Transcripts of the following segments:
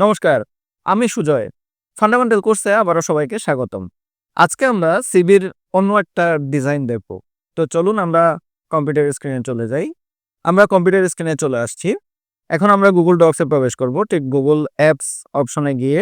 নমস্কার, আমি সুজয়। ফান্ডামেন্টাল কোর্সে আবারও সবাইকে স্বাগতম। আজকে আমরা সিবির অন্য একটা ডিজাইন দেখব। তো চলুন আমরা কম্পিউটার স্ক্রিনে চলে যাই। আমরা কম্পিউটার স্ক্রিনে চলে আসছি। এখন আমরা গুগল ডক্সে প্রবেশ করব। ঠিক গুগল অ্যাপস অপশনে গিয়ে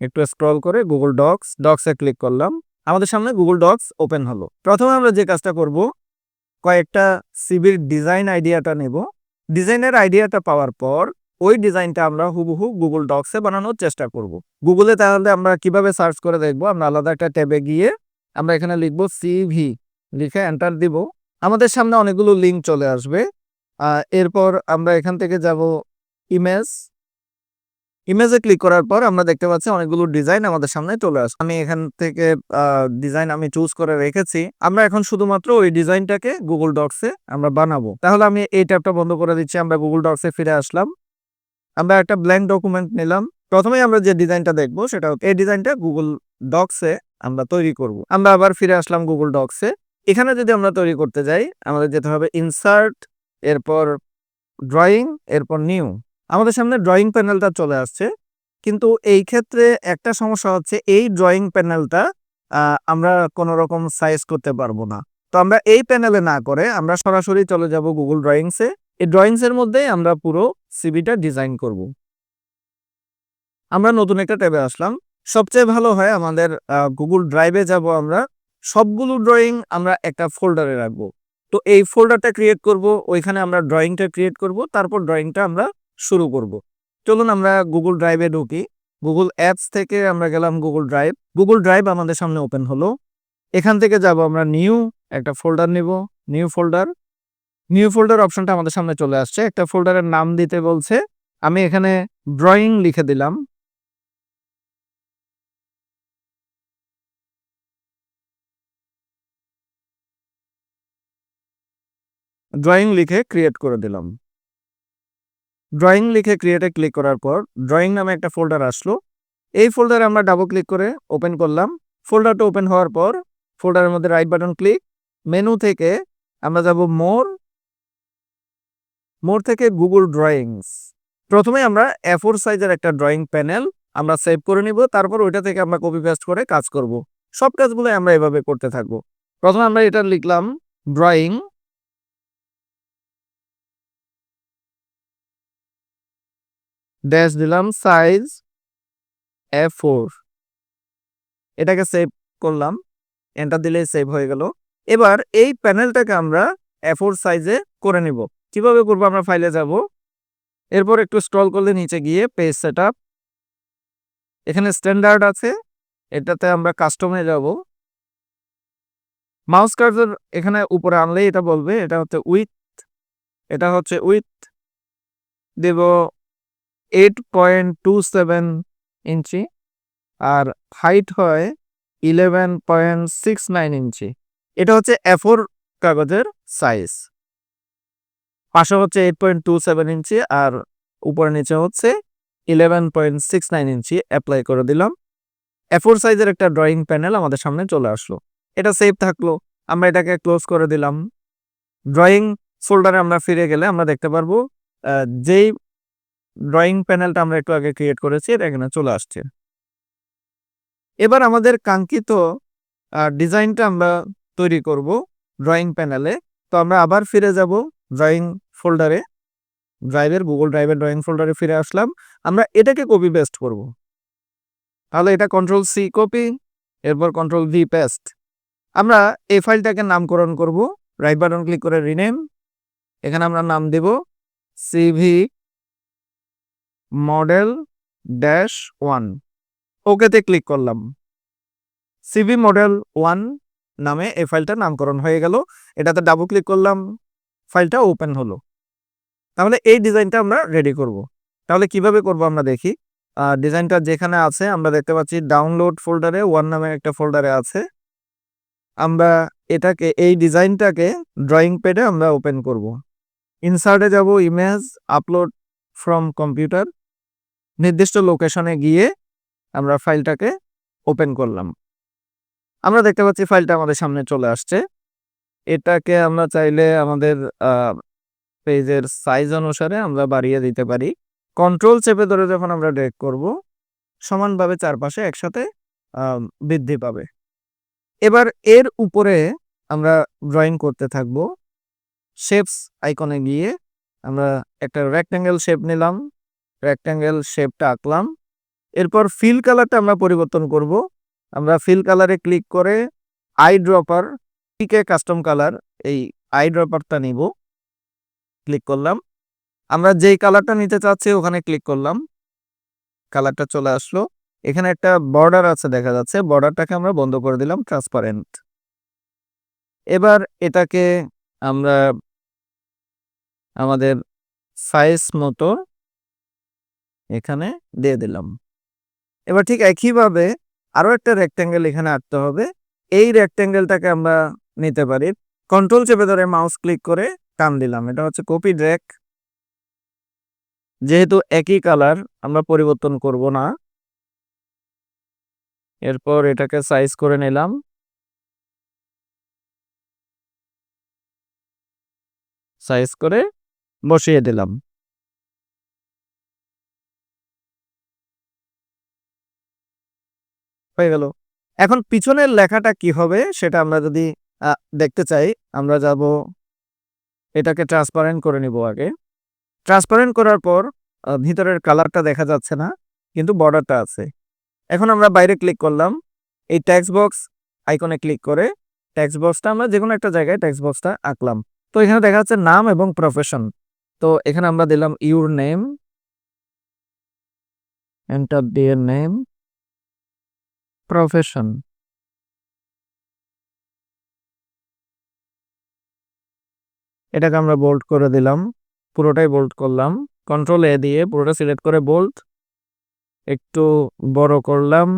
একটু স্ক্রল করে গুগল ডক্স ডক্সে ক্লিক করলাম। আমাদের সামনে গুগল ডক্স ওপেন হলো। প্রথমে আমরা যে কাজটা করব, কয়েকটা সিবির ডিজাইন আইডিয়াটা নেব। ডিজাইনের আইডিয়াটা পাওয়ার পর ওই ডিজাইনটা আমরা হুবহু গুগল ডক্সে বানানোর চেষ্টা করব। গুগলে তাহলে আমরা কীভাবে সার্চ করে দেখব? আমরা আলাদা একটা ট্যাবে গিয়ে আমরা এখানে লিখব সিভি লিখে এন্টার দিব। আমাদের সামনে অনেকগুলো লিঙ্ক চলে আসবে। এরপর আমরা এখান থেকে যাব ইমেজ ইমেজে ক্লিক করার পর আমরা দেখতে পাচ্ছি অনেকগুলো ডিজাইন আমাদের সামনে চলে আসে, আমি এখান থেকে ডিজাইন আমি চুজ করে রেখেছি। আমরা এখন শুধুমাত্র ওই ডিজাইনটাকে গুগল ডক্সে আমরা বানাবো। তাহলে আমি এই ট্যাবটা বন্ধ করে দিচ্ছি, আমরা গুগল ডক্সে ফিরে আসলাম। আমরা একটা ব্ল্যাঙ্ক ডকুমেন্ট নিলাম। প্রথমে আমরা যে ডিজাইনটা দেখব সেটা এই ডিজাইনটা গুগল ডক্সে আমরা তৈরি করব। আমরা আবার ফিরে আসলাম গুগল ডক্সে এখানে যদি আমরা তৈরি করতে যাই, আমাদের যেতে হবে ইনসার্ট এরপর ড্রয়িং এরপর নিউ আমাদের সামনে ড্রয়িং প্যানেলটা চলে আসছে। কিন্তু এই ক্ষেত্রে একটা সমস্যা হচ্ছে, এই ড্রয়িং প্যানেলটা আমরা কোনো রকম সাইজ করতে পারব না। তো আমরা এই প্যানেলে না করে আমরা সরাসরি চলে যাব গুগল ড্রয়িংসে এই ড্রয়িংসের মধ্যেই আমরা পুরো সিবিটা ডিজাইন করব। আমরা নতুন একটা ট্যাবে আসলাম। সবচেয়ে ভালো হয় আমাদের গুগল ড্রাইভে যাব আমরা। সবগুলো ড্রয়িং আমরা একটা ফোল্ডারে রাখব। তো এই ফোল্ডারটা ক্রিয়েট করব, ওইখানে আমরা ড্রয়িংটা ক্রিয়েট করব, তারপর ড্রয়িংটা আমরা শুরু করব। চলুন আমরা গুগল ড্রাইভে ঢুকি। গুগল অ্যাপস থেকে আমরা গেলাম গুগল ড্রাইভ গুগল ড্রাইভ আমাদের সামনে ওপেন হলো। এখান থেকে যাব আমরা নিউ একটা ফোল্ডার নিব। নিউ ফোল্ডার নিউ ফোল্ডার অপশনটা আমাদের সামনে চলে আসছে। একটা ফোল্ডারের নাম দিতে বলছে। আমি এখানে ড্রয়িং লিখে দিলাম। ড্রয়িং লিখে ক্রিয়েট করে দিলাম। ড্রয়িং লিখে ক্রিয়েটে ক্লিক করার পর ড্রয়িং নামে একটা ফোল্ডার আসলো। এই ফোল্ডারে আমরা ডাবল ক্লিক করে ওপেন করলাম। ফোল্ডারটা ওপেন হওয়ার পর ফোল্ডারের মধ্যে রাইট বাটন ক্লিক। মেনু থেকে আমরা যাব মোর। মোর থেকে গুগল ড্রয়িংস প্রথমে আমরা এফোর সাইজের একটা ড্রয়িং প্যানেল আমরা সেভ করে নিব, তারপর ওইটা থেকে আমরা কপি পেস্ট করে কাজ করব। সব কাজগুলো আমরা এভাবে করতে থাকব। প্রথমে আমরা এটা লিখলাম ড্রয়িং ড্যাশ দিলাম সাইজ এ ফোর এটাকে সেভ করলাম এন্টার দিলে সেভ হয়ে গেল। এবার এই প্যানেলটাকে আমরা এ ফোর সাইজে করে নিব। কীভাবে করব? আমরা ফাইলে যাব। এরপর একটু স্ক্রল করলে নিচে গিয়ে পেজ সেট এখানে স্ট্যান্ডার্ড আছে। এটাতে আমরা কাস্টমে যাব। মাউস কার্সার এখানে উপরে আনলেই এটা বলবে, এটা হচ্ছে উইথ এটা হচ্ছে উইথ দেব eight point two seven inch আর হাইট হয় eleven point six nine inch. এটা হচ্ছে এফোর কাগজের সাইজ পাশে হচ্ছে eight point two seven inch আর উপরে নিচে হচ্ছে eleven point six nine inch apply করে দিলাম। এফোর সাইজের একটা ড্রয়িং প্যানেল আমাদের সামনে চলে আসলো। এটা সেভ থাকল। আমরা এটাকে ক্লোজ করে দিলাম। ড্রয়িং ফোল্ডারে আমরা ফিরে গেলে আমরা দেখতে পারব যেই ড্রয়িং প্যানেলটা আমরা একটু আগে ক্রিয়েট করেছি, এটা এখানে চলে আসছে। এবার আমাদের কাঙ্ক্ষিত ডিজাইনটা আমরা তৈরি করব ড্রয়িং প্যানেলে তো আমরা আবার ফিরে যাব ড্রয়িং ফোল্ডারে ড্রাইভের গুগল ড্রাইভের ড্রয়িং ফোল্ডারে ফিরে আসলাম। আমরা এটাকে কপি পেস্ট করব। তাহলে এটা কন্ট্রোল সি কপি এরপর কন্ট্রোল ভি পেস্ট আমরা এই ফাইলটাকে নামকরণ করব। রাইট বাটন ক্লিক করে রিনেম এখানে আমরা নাম দেব সিভি মডেল ড্যাশ ওয়ান ওকেতে ক্লিক করলাম। সিভি মডেল ওয়ান নামে এই ফাইলটার নামকরণ হয়ে গেল। এটাতে ডাবল ক্লিক করলাম। ফাইলটা ওপেন হলো। তাহলে এই ডিজাইনটা আমরা রেডি করব। তাহলে কীভাবে করব আমরা দেখি। ডিজাইনটা যেখানে আছে, আমরা দেখতে পাচ্ছি ডাউনলোড ফোল্ডারে, ওয়ান নামে একটা ফোল্ডারে আছে। আমরা এটাকে, এই ডিজাইনটাকে ড্রয়িং প্যাডে আমরা ওপেন করব। ইনসার্টে যাব, ইমেজ, আপলোড ফ্রম কম্পিউটার। নির্দিষ্ট লোকেশনে গিয়ে আমরা ফাইলটাকে ওপেন করলাম। আমরা দেখতে পাচ্ছি ফাইলটা আমাদের সামনে চলে আসছে। এটাকে আমরা চাইলে আমাদের পেজের সাইজ অনুসারে আমরা বাড়িয়ে দিতে পারি। কন্ট্রোল চেপে ধরে যখন আমরা ড্রেগ করব, সমানভাবে চারপাশে একসাথে বৃদ্ধি পাবে। এবার এর উপরে আমরা ড্রয়িং করতে থাকব। শেপস আইকনে গিয়ে আমরা একটা রেক্ট্যাঙ্গেল শেপ নিলাম। রেক্ট্যাঙ্গেল শেপটা আঁকলাম। এরপর ফিল কালারটা আমরা পরিবর্তন করব। আমরা ফিল কালারে ক্লিক করে আই ড্রপার পিকে কাস্টম কালার এই আই ড্রপারটা নিব। ক্লিক করলাম। আমরা যেই কালারটা নিতে চাচ্ছি ওখানে ক্লিক করলাম। কালারটা চলে আসলো। এখানে একটা বর্ডার আছে দেখা যাচ্ছে। বর্ডারটাকে আমরা বন্ধ করে দিলাম ট্রান্সপারেন্ট এবার এটাকে আমরা আমাদের সাইজ মতো এখানে দিয়ে দিলাম। এবার ঠিক একইভাবে আরও একটা রেক্ট্যাঙ্গেল এখানে আঁকতে হবে। এই রেক্ট্যাঙ্গেলটাকে আমরা নিতে পারি। কন্ট্রোল চেপে ধরে মাউস ক্লিক করে টান দিলাম। এটা হচ্ছে কপি ড্র্যাক যেহেতু একই কালার আমরা পরিবর্তন করব না। এরপর এটাকে সাইজ করে নিলাম। সাইজ করে বসিয়ে দিলাম। হয়ে গেল। এখন পিছনের লেখাটা কি হবে, সেটা আমরা যদি দেখতে চাই। আমরা যাব, এটাকে ট্রান্সপারেন্ট করে নিব আগে। ট্রান্সপারেন্ট করার পর ভিতরের কালারটা দেখা যাচ্ছে না, কিন্তু বর্ডারটা আছে। এখন আমরা বাইরে ক্লিক করলাম। এই ট্যাক্স বক্স আইকনে ক্লিক করে ট্যাক্স বক্সটা আমরা যে কোনো একটা জায়গায় ট্যাক্স বক্সটা আঁকলাম। তো এখানে দেখা যাচ্ছে নাম এবং প্রফেশন তো এখানে আমরা দিলাম your name enter dear name profession এটাকে আমরা বোল্ড করে দিলাম, পুরোটাই বোল্ড করলাম। কন্ট্রোল এ দিয়ে পুরোটা সিলেক্ট করে বোল্ড একটু বড় করলাম।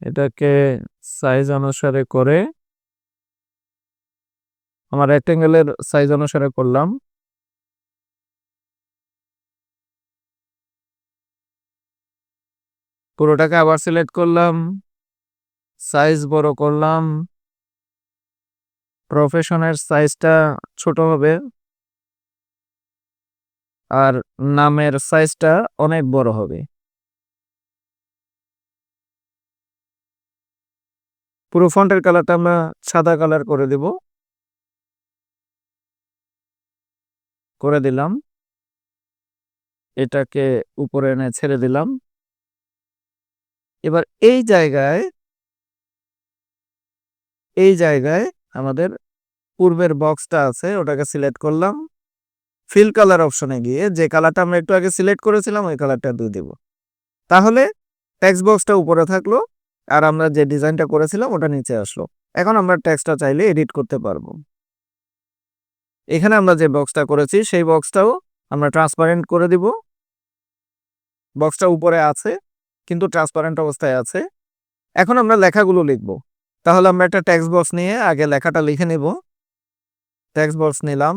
এটাকে সাইজ অনুসারে করে আমার রেক্টেঙ্গেলের সাইজ অনুসারে করলাম। পুরোটাকে আবার সিলেক্ট করলাম সাইজ বড় করলাম। প্রফেশনের সাইজটা ছোট হবে। আর নামের সাইজটা অনেক বড় হবে। পুরো ফন্টের কালারটা আমরা সাদা কালার করে দেব। করে দিলাম। এটাকে উপরে এনে ছেড়ে দিলাম। এবার এই জায়গায় এই জায়গায় আমাদের পূর্বের বক্সটা আছে, ওটাকে সিলেক্ট করলাম। ফিল কালার অপশনে গিয়ে যে কালারটা আমরা একটু আগে সিলেক্ট করেছিলাম, ওই কালারটা দিয়ে দেব। তাহলে টেক্সট বক্সটা উপরে থাকল, আর আমরা যে ডিজাইনটা করেছিলাম, ওটা নিচে আসলো। এখন আমরা টেক্সটটা চাইলে এডিট করতে পারব। এখানে আমরা যে বক্সটা করেছি, সেই বক্সটাও আমরা ট্রান্সপারেন্ট করে দিব। বক্সটা উপরে আছে, কিন্তু ট্রান্সপারেন্ট অবস্থায় আছে। এখন আমরা লেখাগুলো লিখব। তাহলে আমরা একটা টেক্সট বক্স নিয়ে আগে লেখাটা লিখে নেব। টেক্সট বক্স নিলাম।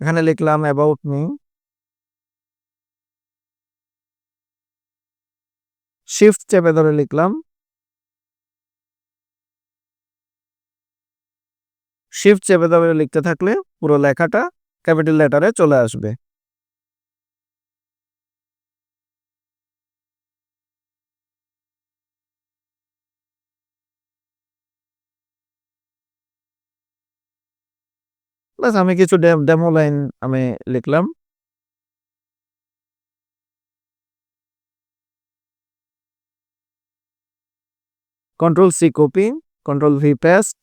এখানে লিখলাম অ্যাবাউট মি শিফট চেপে ধরে লিখলাম। শিফট চেপে ধরে লিখতে থাকলে পুরো লেখাটা ক্যাপিটাল লেটারে চলে আসবে। প্লাস আমি কিছু ডেমো লাইন আমি লিখলাম। Control C copy control V paste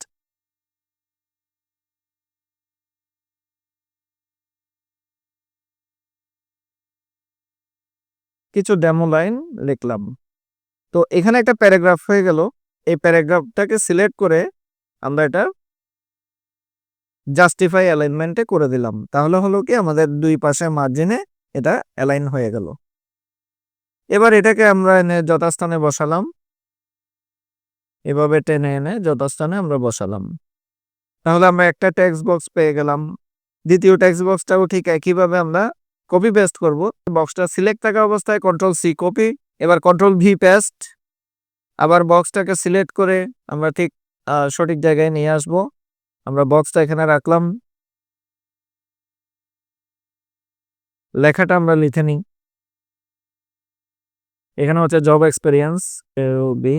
কিছু ডেমো লাইন লিখলাম। তো এখানে একটা প্যারাগ্রাফ হয়ে গেল। এই প্যারাগ্রাফটাকে সিলেক্ট করে আমরা এটা জাস্টিফাই অ্যালাইনমেন্টে করে দিলাম। তাহলে হলো কি, আমাদের দুই পাশে মার্জিনে এটা অ্যালাইন হয়ে গেল। এবার এটাকে আমরা এনে যথাস্থানে বসালাম। এভাবে টেনে এনে যথাস্থানে আমরা বসালাম। তাহলে আমরা একটা টেক্সট বক্স পেয়ে গেলাম। দ্বিতীয় টেক্সট বক্সটাও ঠিক একইভাবে আমরা কপি পেস্ট করব। বক্সটা সিলেক্ট থাকা অবস্থায় কন্ট্রোল সি কপি এবার কন্ট্রোল ভি পেস্ট আবার বক্সটাকে সিলেক্ট করে আমরা ঠিক সঠিক জায়গায় নিয়ে আসব। আমরা বক্সটা এখানে রাখলাম। লেখাটা আমরা লিখে নিই। এখানে হচ্ছে জব এক্সপিরিয়েন্স বি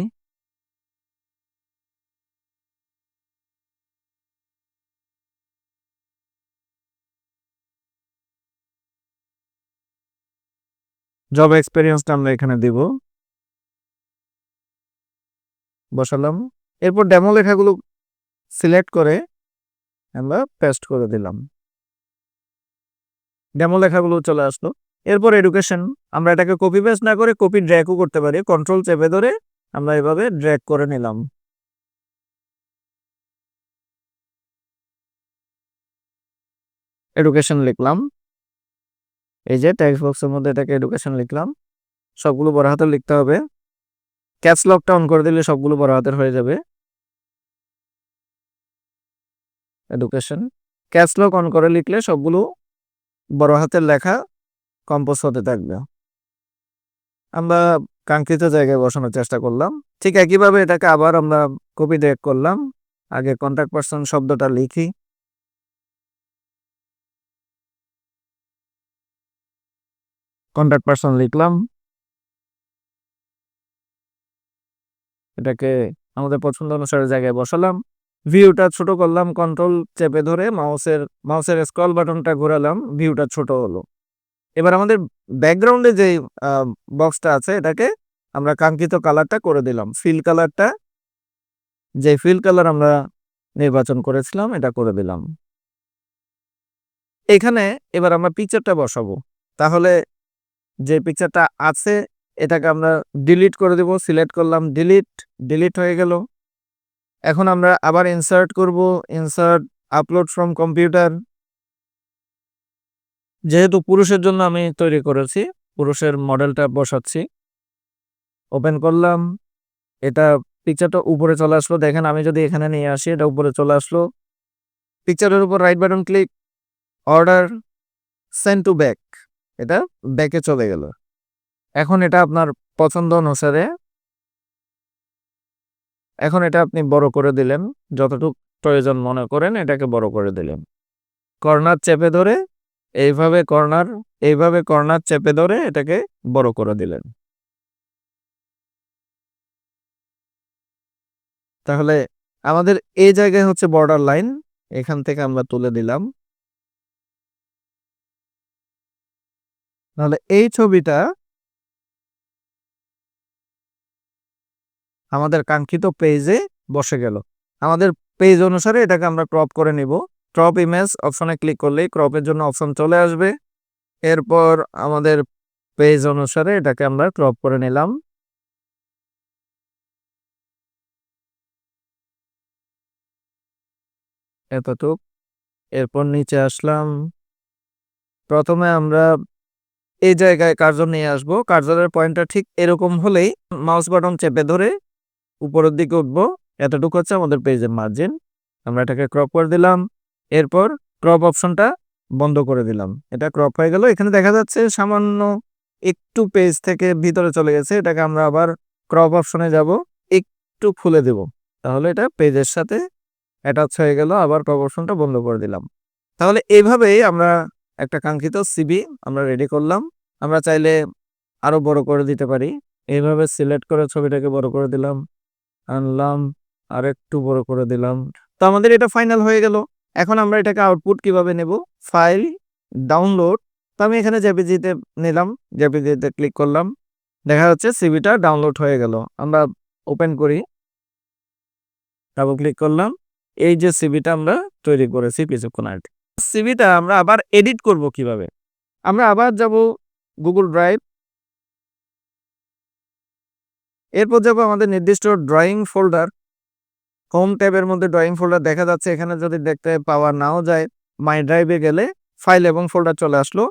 জব এক্সপিরিয়েন্সটা আমরা এখানে দিব। বসালাম। এরপর ডেমো লেখাগুলো সিলেক্ট করে আমরা পেস্ট করে দিলাম। ডেমো লেখাগুলো চলে আসলো। এরপর এডুকেশন আমরা এটাকে কপি পেস্ট না করে কপি ড্র্যাগও করতে পারি। কন্ট্রোল চেপে ধরে আমরা এভাবে ড্র্যাগ করে নিলাম। এডুকেশন লিখলাম। এই যে টেক্সট বক্সের মধ্যে এটাকে এডুকেশন লিখলাম। সবগুলো বড় হাতের লিখতে হবে। ক্যাপস লকটা অন করে দিলে সবগুলো বড় হাতের হয়ে যাবে। এডুকেশন ক্যাপস লক অন করে লিখলে সবগুলো বড় হাতের লেখা কম্পোজ হতে থাকবে। আমরা কাঙ্ক্ষিত জায়গায় বসানোর চেষ্টা করলাম। ঠিক একইভাবে এটাকে আবার আমরা কপি ডেক করলাম। আগে কন্ট্যাক্ট পার্সন শব্দটা লিখি। কন্ট্যাক্ট পার্সন লিখলাম। এটাকে আমাদের পছন্দ অনুসারে জায়গায় বসালাম। ভিউটা ছোট করলাম কন্ট্রোল চেপে ধরে মাউসের মাউসের স্ক্রল বাটনটা ঘোরালাম, ভিউটা ছোট হলো। এবার আমাদের ব্যাকগ্রাউন্ডে যে বক্সটা আছে, এটাকে আমরা কাঙ্ক্ষিত কালারটা করে দিলাম। ফিল কালারটা যে ফিল কালার আমরা নির্বাচন করেছিলাম, এটা করে দিলাম। এখানে এবার আমরা পিকচারটা বসাবো। তাহলে যে পিকচারটা আছে, এটাকে আমরা ডিলিট করে দেব সিলেক্ট করলাম ডিলিট ডিলিট হয়ে গেল। এখন আমরা আবার ইনসার্ট করব ইনসার্ট আপলোড ফ্রম কম্পিউটার যেহেতু পুরুষের জন্য আমি তৈরি করেছি, পুরুষের মডেলটা বসাচ্ছি। ওপেন করলাম। এটা পিকচারটা উপরে চলে আসলো। দেখেন, আমি যদি এখানে নিয়ে আসি, এটা উপরে চলে আসলো। পিকচারের উপর right button click order send to back এটা ব্যাকে চলে গেল। এখন এটা আপনার পছন্দ অনুসারে এখন এটা আপনি বড় করে দিলেন, যতটুকু প্রয়োজন মনে করেন এটাকে বড় করে দিলেন। কর্নার চেপে ধরে এইভাবে কর্নার এইভাবে কর্নার চেপে ধরে এটাকে বড় করে দিলেন। তাহলে আমাদের এই জায়গায় হচ্ছে বর্ডার লাইন এখান থেকে আমরা তুলে দিলাম। তাহলে এই ছবিটা আমাদের কাঙ্ক্ষিত পেজে বসে গেল। আমাদের পেজ অনুসারে এটাকে আমরা ক্রপ করে নিব। ক্রপ ইমেজ অপশনে ক্লিক করলেই ক্রপের জন্য অপশন চলে আসবে। এরপর আমাদের পেজ অনুসারে এটাকে আমরা ক্রপ করে নিলাম। এতটুক। এরপর নিচে আসলাম। প্রথমে আমরা এই জায়গায় কার্জন নিয়ে আসব। কার্জনের পয়েন্টটা ঠিক এরকম হলেই মাউস বাটন চেপে ধরে উপরের দিকে উঠবো, এতটুকু হচ্ছে আমাদের পেজের মার্জিন আমরা এটাকে ক্রপ করে দিলাম, এরপর ক্রপ অপশনটা বন্ধ করে দিলাম। এটা ক্রপ হয়ে গেল। এখানে দেখা যাচ্ছে সামান্য একটু পেজ থেকে ভিতরে চলে গেছে। এটাকে আমরা আবার ক্রপ অপশনে যাব, একটু খুলে দেব। তাহলে এটা পেজের সাথে অ্যাটাচ হয়ে গেল, আবার ক্রপ অপশনটা বন্ধ করে দিলাম। তাহলে এইভাবেই আমরা একটা কাঙ্ক্ষিত সিবি আমরা রেডি করলাম। আমরা চাইলে আরও বড় করে দিতে পারি। এইভাবে সিলেক্ট করে ছবিটাকে বড় করে দিলাম। আনলাম আর একটু বড় করে দিলাম। তো আমাদের এটা ফাইনাল হয়ে গেল। এখন আমরা এটাকে আউটপুট কীভাবে নেব? ফাইল ডাউনলোড তো আমি এখানে জেপিজিতে নিলাম। জেপিজিতে ক্লিক করলাম। দেখা যাচ্ছে সিবিটা ডাউনলোড হয়ে গেল। আমরা ওপেন করি। ডাবল ক্লিক করলাম। এই যে সিবিটা আমরা তৈরি করেছি কিছুক্ষণ আগে। সিবিটা আমরা আবার এডিট করব কীভাবে? আমরা আবার যাব গুগল ড্রাইভ এরপর যাব আমাদের নির্দিষ্ট ড্রয়িং ফোল্ডার হোম ট্যাবের মধ্যে ড্রয়িং ফোল্ডার দেখা যাচ্ছে, এখানে যদি দেখতে পাওয়া নাও যায় মাই ড্রাইভে গেলে ফাইল এবং ফোল্ডার চলে আসলো।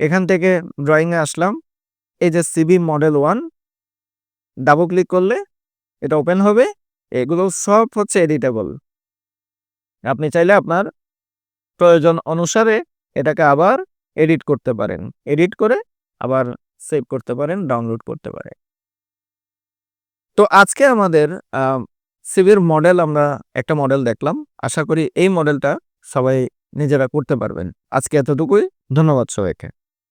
এখান থেকে ড্রয়িংয়ে আসলাম, এই যে CB model one double click করলে এটা ওপেন হবে, এগুলো সব হচ্ছে এডিটেবল আপনি চাইলে আপনার প্রয়োজন অনুসারে এটাকে আবার এডিট করতে পারেন। এডিট করে আবার সেভ করতে পারেন ডাউনলোড করতে পারেন। তো আজকে আমাদের সিভির মডেল আমরা একটা মডেল দেখলাম। আশা করি এই মডেলটা সবাই নিজেরা করতে পারবেন। আজকে এতটুকুই। ধন্যবাদ সবাইকে।